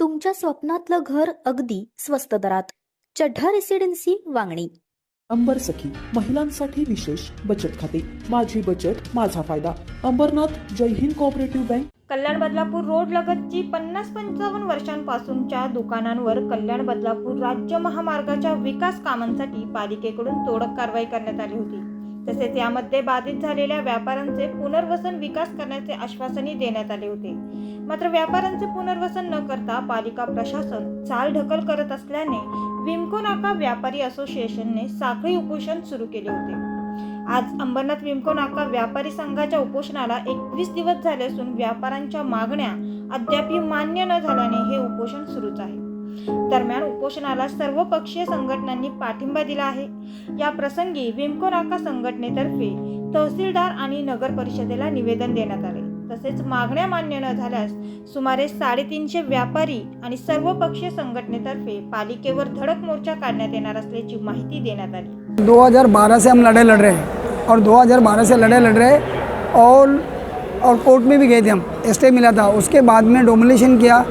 तुमच्या स्वप्नातलं घर अगदी स्वस्त दरात. चढ्ढा रेसिडेन्सी वांगणी. अंबर सखी महिलांसाठी विशेष बचत खाते. माझी बचत माझा फायदा. Ambernath Jai Hind cooperative bank Kalyan Badlapur road लगतची पन्नास पंचावन्न वर्षांपासूनच्या दुकानांवर कल्याण बदलापूर राज्य महामार्गाच्या विकास कामांसाठी पालिकेकडून तोडक कारवाई करण्यात आली होती. तसेच यामध्ये बाधित झालेल्या व्यापाऱ्यांचे पुनर्वसन विकास करण्याचे आश्वासनही देण्यात आले होते. मात्र व्यापाऱ्यांचे पुनर्वसन न करता पालिका प्रशासन चाल ढकल करत असल्याने विमको नाका व्यापारी असोसिएशनने साखळी उपोषण सुरू केले होते. आज अंबरनाथ विमको नाका व्यापारी संघाच्या उपोषणाला एकवीस दिवस झाले असून व्यापाऱ्यांच्या मागण्या अद्यापही मान्य न झाल्याने हे उपोषण सुरूच आहे. दरम्यान उपोषणाला सर्व पक्षीय संघटनांनी पाठिंबा दिला आहे. या प्रसंगी विमको नाका संघटनेतर्फे तहसीलदार आणि नगर परिषदेला निवेदन देण्यात आले. तसेच मागण्या मान्य न झाल्यास सुमारे साडेतीनशे व्यापारी आणि सर्वपक्षीय संघटनेतर्फे पालिकेवर धडक मोर्चा काढण्यात येणार असल्याची माहिती देण्यात आली. 2012 से हम लड़ाई लड़ रहे हैं और 2012 से लड़ाई लड़ रहे हैं और और कोर्ट में भी गए थे हम. स्टे मिला था. उसके बाद में डोमिनेशन किया.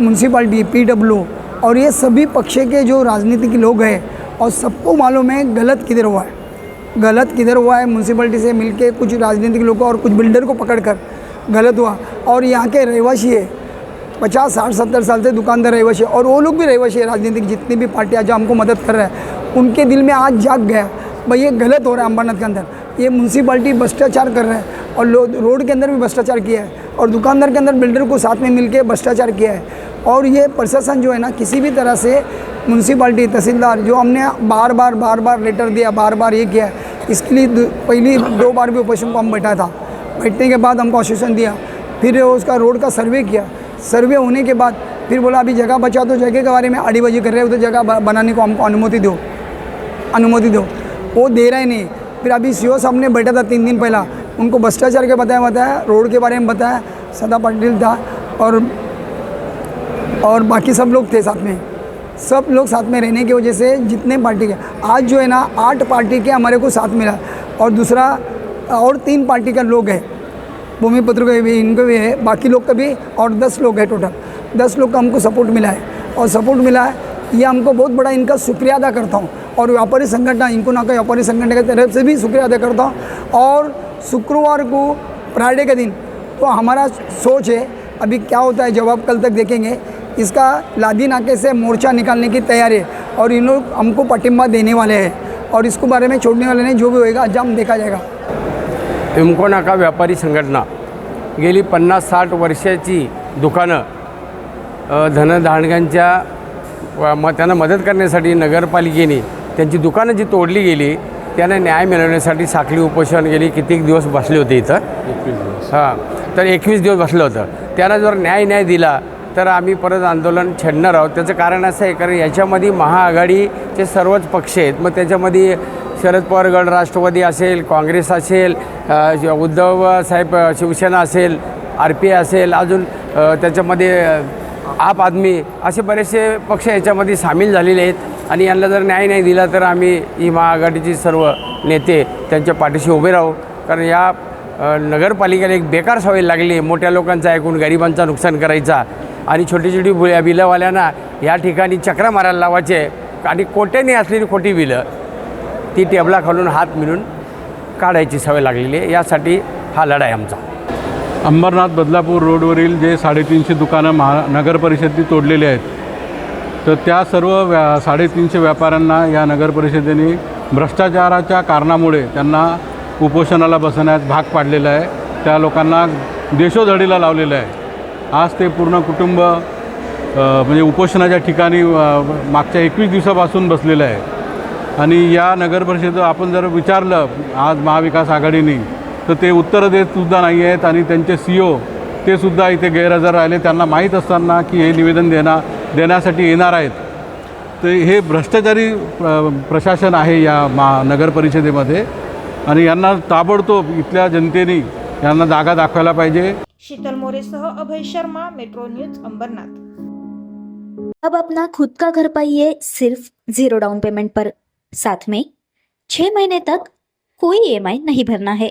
म्यूनसिपाल्टी पीडब्ल्यू और ये सभी पक्ष के जो राजनीतिक लोग हैं, और सबको मालूम है गलत किधर हुआ है। गलत किधर हुआ है म्यूनसिपैलिटी से मिलके कुछ राजनीतिक लोगों और कुछ बिल्डर को पकड़कर गलत हुआ। और यहाँ के रहवासी है, पचास, साठ, सत्तर साल से दुकानदार रहवासी और वो लोग भी रहवासी है, राजनीतिक जितनी भी पार्टियाँ जो हमको मदद कर रहे हैं, उनके दिल में आज जाग गया। भाई, ये गलत हो रहा है अम्बानाथ के अंदर। ये म्यूनसिपाल्टी भ्रष्टाचार कर रहे हैं और रोड के अंदर भी भ्रष्टाचार किया है और दुकानदार के अंदर बिल्डर को साथ में मिलके भ्रष्टाचार किया है। और ये प्रशासन जो है ना, किसी भी तरह से म्यूनसिपाल्टी तहसीलदार जो हमने बार बार बार बार लेटर दिया, बार बार ये किया, इसके लिए पहली दो बार भी ऑपरेशन को हम बैठा था। बैठने के बाद हमको आश्वासन दिया, फिर उसका रोड का सर्वे किया। सर्वे होने के बाद फिर बोला, अभी जगह बचा तो जगह के बारे में आड़ीबाजी कर रहे हो तो जगह बनाने को हमको अनुमति दो। अनुमति दो। वो दे रहे नहीं। फिर अभी सी साहब ने बैठा था तीन दिन पहला। उनको भ्रष्टाचार के बताया बताया, रोड के बारे में बताया, सदा पाटिल था और और बाकी सब लोग थे साथ में। सब लोग साथ में रहने की वजह से जितने पार्टी के, आज जो है ना, आठ पार्टी के हमारे को साथ मिला और दूसरा, और तीन पार्टी का लोग है। भूमिपुत्र के भी, इनको भी है, बाकी लोग का भी और दस लोग है टोटल दस लोग का हमको सपोर्ट मिला है और सपोर्ट मिला है ये हमको बहुत बड़ा इनका शुक्रिया अदा करता हूँ। और व्यापारी संगठन इनको ना का व्यापारी संगठन की तरफ़ से भी शुक्रिया अदा करता हूँ। और शुक्रवार को फ्राइडे के दिन तो हमारा सोच है अभी क्या होता है जवाब कल तक देखेंगे इसका लादी नाके से मोर्चा निकालने की तैयारी है। और इन लोग हमको पटिम्बा देने वाले हैं। और इसको बारे में छोड़ने वाले नहीं जो भी होएगा अंजाम देखा जाएगा। विमको नाका व्यापारी संघटना गेली पन्नास साठ वर्षाची दुकानं अ, धनधाडक्यांच्या व म त्यांना मदत करण्यासाठी नगरपालिकेने त्यांची दुकानं जी तोडली गेली त्यांना न्याय मिळवण्यासाठी साखळी उपोषण गेली कित्येक दिवस बसले होते इथं? हां. तर एकवीस दिवस बसलं होतं. त्यांना जर न्याय न्याय दिला तर आम्ही परत आंदोलन छेडणार आहोत. त्याचं कारण असं आहे कारण याच्यामध्ये महाआघाडीचे सर्वच पक्ष आहेत. मग त्याच्यामध्ये शरद पवार गट राष्ट्रवादी असेल काँग्रेस असेल उद्धव साहेब शिवसेना असेल आर पी आय असेल अजून त्याच्यामध्ये आप आदमी असे बरेचसे पक्ष याच्यामध्ये सामील झालेले आहेत. आणि यांना जर न्याय नाही दिला तर आम्ही ही महाआघाडीचे सर्व नेते त्यांच्या पाठीशी उभे राहू. कारण या नगरपालिकेला एक बेकार सवय लागली आहे. मोठ्या लोकांचा ऐकून गरिबांचा नुकसान करायचा. आणि छोटी छोटी बुल्या बिलंवाल्यांना या ठिकाणी चक्रा मारायला लावायचे. आणि कोट्याने असलेली खोटी बिलं ती टेबला खालून हात मिळून काढायची सवय लागलेली आहे. यासाठी हा लढा आहे आमचा. अंबरनाथ बदलापूर रोडवरील जे साडेतीनशे दुकानं महा नगर परिषदेने तोडलेली आहेत तर त्या सर्व व्या साडेतीनशे व्यापाऱ्यांना या नगर परिषदेने भ्रष्टाचाराच्या कारणामुळे त्यांना उपोषणाला बसण्यास भाग पाडलेला आहे. त्या लोकांना देशोधडीला लावलेलं आहे. आज ते पूर्ण कुटुंब म्हणजे उपोषणाच्या ठिकाणी मागच्या एकवीस दिवसापासून बसलेलं आहे. आणि या नगर परिषद आपण जर विचारलं आज महाविकास आघाडीने तर ते उत्तरं देत सुद्धा नाही आहेत आणि त्यांचे सी ओ ते सुद्धा इथे गैरहजर राहिले. त्यांना माहीत असताना की हे निवेदन देणार देण्यासाठी येणार आहेत. तर हे भ्रष्टाचारी प्र प्रशासन आहे या मा नगर परिषदेमध्ये आणि यांना ताबडतोब इथल्या जनतेने यांना जागा दाखवायला पाहिजे. शीतल मोरेसह अभय शर्मा मेट्रो न्यूज अंबरनाथ. अब अपना खुद का घर पाइए सिर्फ जीरो डाउन पेमेंट पर। साथ में छह महीने तक कोई ईएमआई नहीं भरना है।